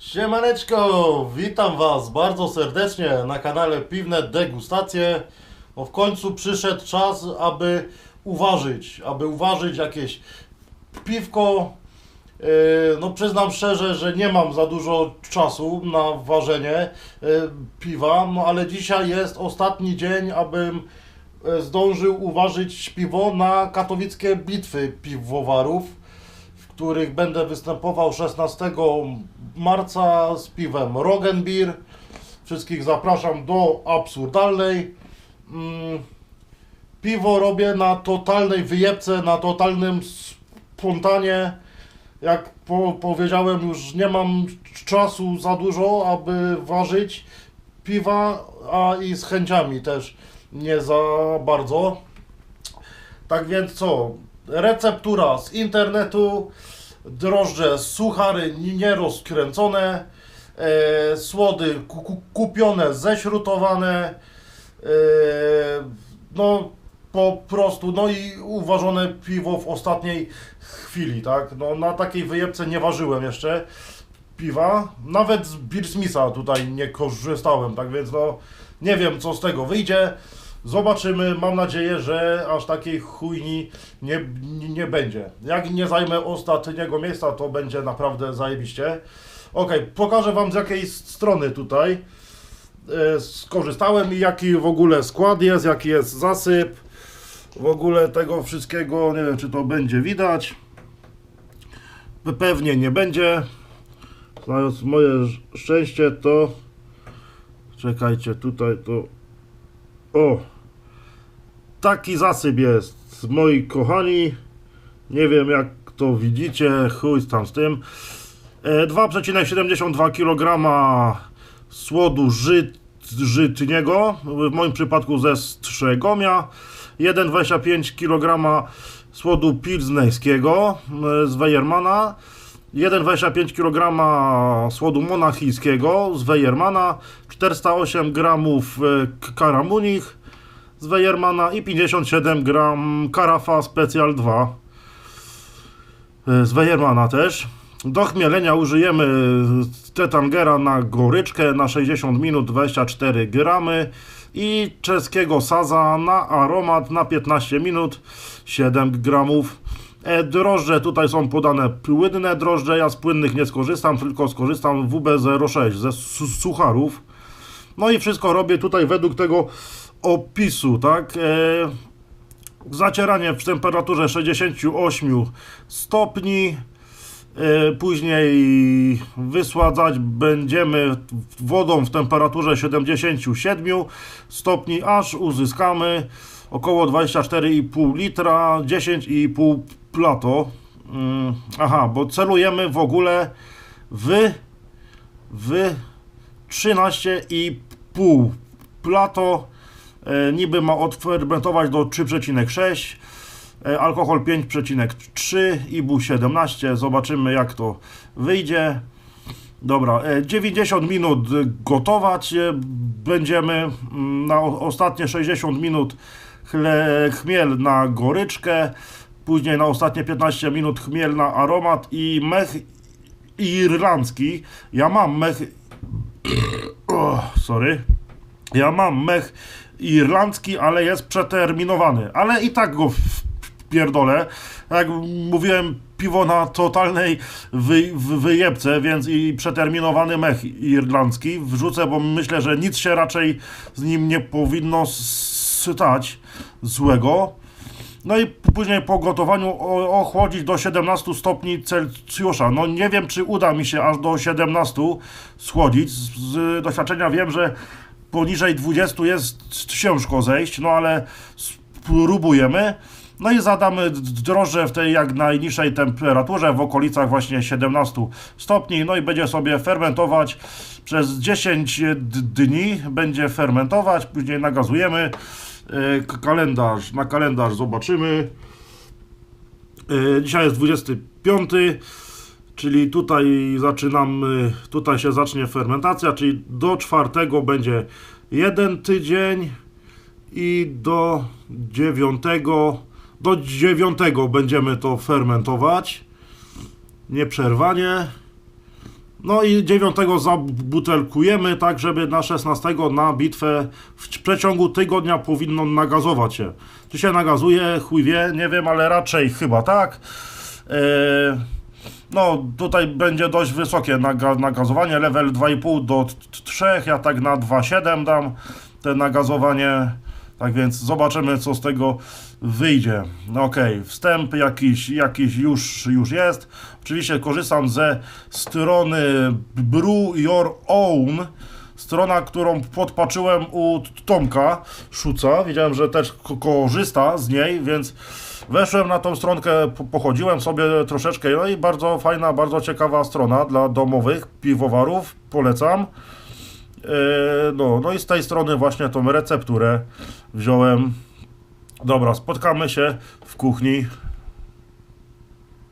Siemaneczko, witam Was bardzo serdecznie na kanale Piwne Degustacje. No w końcu przyszedł czas, aby uważać, aby uważać jakieś piwko. Yy, No przyznam szczerze, że nie mam za dużo czasu na ważenie yy, piwa, no ale dzisiaj jest ostatni dzień, abym yy, zdążył uważać piwo na katowickie bitwy piwowarów których będę występował 16 marca z piwem Rogenbier. Wszystkich zapraszam do absurdalnej. Mm, Piwo robię na totalnej wyjebce, na totalnym spontanie. Jak po, powiedziałem, już nie mam czasu za dużo, aby ważyć piwa, a i z chęciami też nie za bardzo. Tak więc co? Receptura z internetu, drożdże, suchary nierozkręcone, e, słody ku, ku, kupione, ześrutowane, e, no po prostu, no i uważone piwo w ostatniej chwili, tak? No na takiej wyjebce nie ważyłem jeszcze piwa, nawet z Beersmitha tutaj nie korzystałem, tak więc no nie wiem co z tego wyjdzie. Zobaczymy, mam nadzieję, że aż takiej chujni nie, nie, będzie. Jak nie zajmę ostatniego miejsca, to będzie naprawdę zajebiście. Ok, pokażę Wam z jakiej strony tutaj e, skorzystałem i jaki w ogóle skład jest, jaki jest zasyp. W ogóle tego wszystkiego, nie wiem czy to będzie widać. Pewnie nie będzie. Znając moje szczęście, to czekajcie, tutaj to o, taki zasyp jest, moi kochani. Nie wiem jak to widzicie, chuj tam z tym. E, 2,72 kg słodu żyt, żytniego, w moim przypadku ze Strzegomia. 1,25 kg słodu pilzneńskiego e, z Wejermana. 1,25 kg słodu monachijskiego z Wejermana, 408 g karamunich z Wejermana i 57 g karafa Special 2 e, z Wejermana też. Do chmielenia użyjemy tetangera na goryczkę na 60 minut 24 gramy i czeskiego saza na aromat na 15 minut 7 gramów. E, drożdże tutaj są podane płynne drożdże, ja z płynnych nie skorzystam, tylko skorzystam WB06 ze su- sucharów. No i wszystko robię tutaj według tego opisu, tak? E, zacieranie w temperaturze 68 stopni. E, Później wysładzać będziemy wodą w temperaturze 77 stopni, aż uzyskamy około 24,5 litra, 10,5 plato. Mm, Aha, bo celujemy w ogóle w, w 13,5 plato. E, niby ma odfermentować do 3,6. E, alkohol 5,3 IBU 17. Zobaczymy jak to wyjdzie. Dobra, e, 90 minut gotować e, będziemy. Mm, Na ostatnie 60 minut chmiel na goryczkę. Później na ostatnie 15 minut chmiel na aromat i mech irlandzki. Ja mam mech. O, sorry. Ja mam mech irlandzki, ale jest przeterminowany. Ale i tak go pierdolę. Jak mówiłem, piwo na totalnej wy, wy, wyjebce, więc i przeterminowany mech irlandzki wrzucę, bo myślę, że nic się raczej z nim nie powinno stać złego. No i później po gotowaniu ochłodzić do 17 stopni Celsjusza. No nie wiem, czy uda mi się aż do 17 schłodzić. Z, z doświadczenia wiem, że poniżej 20 jest ciężko zejść, no ale spróbujemy. No i zadamy drożdże w tej jak najniższej temperaturze, w okolicach właśnie 17 stopni, no i będzie sobie fermentować przez 10 d- dni, będzie fermentować, później nagazujemy, kalendarz, na kalendarz zobaczymy. E, Dzisiaj jest 25, czyli tutaj zaczynamy, tutaj się zacznie fermentacja, czyli do czwartego będzie jeden tydzień i do dziewiątego, do dziewiątego będziemy to fermentować. Nieprzerwanie. No i 9 zabutelkujemy, tak żeby na 16 na bitwę w przeciągu tygodnia powinno nagazować się. Czy się nagazuje, chuj wie, nie wiem, ale raczej chyba tak. Eee, no tutaj będzie dość wysokie naga nagazowanie, level 2,5 do t- 3, ja tak na 2,7 dam te nagazowanie. Tak więc zobaczymy, co z tego wyjdzie. No okej, wstęp jakiś, jakiś już, już jest. Oczywiście korzystam ze strony Brew Your Own. Strona, którą podpatrzyłem u Tomka Szuca. Wiedziałem, że też ko- korzysta z niej, więc weszłem na tą stronkę, po- pochodziłem sobie troszeczkę. No i bardzo fajna, bardzo ciekawa strona dla domowych piwowarów. Polecam. Yy, No, no i z tej strony właśnie tą recepturę wziąłem. Dobra, spotkamy się w kuchni